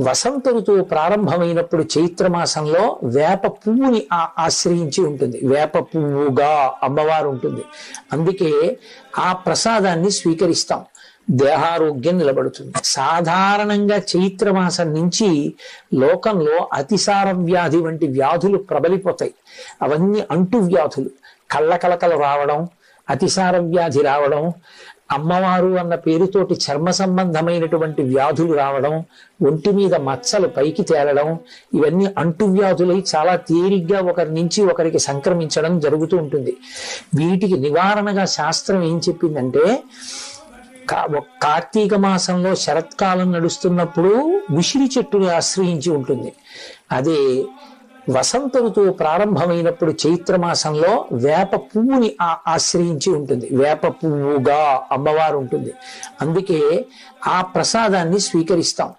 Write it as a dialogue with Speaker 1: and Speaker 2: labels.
Speaker 1: వసంత ఋతువు ప్రారంభమైనప్పుడు చైత్రమాసంలో వేప పువ్వుని ఆశ్రయించి ఉంటుంది. వేప పువ్వుగా అమ్మవారు ఉంటుంది అందుకే ఆ ప్రసాదాన్ని స్వీకరిస్తాం. దేహారోగ్యం నిలబడుతుంది. సాధారణంగా చైత్రమాసం నుంచి లోకంలో అతిసార వ్యాధి వంటి వ్యాధులు ప్రబలిపోతాయి. అవన్నీ అంటు వ్యాధులు కళ్ళ కలకలు రావడం అతిసార వ్యాధి రావడం అమ్మవారు అన్న పేరుతోటి చర్మ సంబంధమైనటువంటి వ్యాధులు రావడం ఒంటి మీద మచ్చలు పైకి తేలడం ఇవన్నీ అంటువ్యాధులై చాలా తేలిగ్గా ఒకరి నుంచి ఒకరికి సంక్రమించడం జరుగుతూ ఉంటుంది. వీటికి నివారణగా శాస్త్రం ఏం చెప్పిందంటే కా- కార్తీక మాసంలో శరత్కాలం నడుస్తున్నప్పుడు ఉసిరి చెట్టుని ఆశ్రయించి ఉంటుంది. అదే వసంత ఋతువు ప్రారంభమైనప్పుడు చైత్రమాసంలో వేప పువ్వుని ఆశ్రయించి ఉంటుంది. వేప పువ్వుగా అమ్మవారు ఉంటుంది. అందుకే ఆ ప్రసాదాన్ని స్వీకరిస్తాం.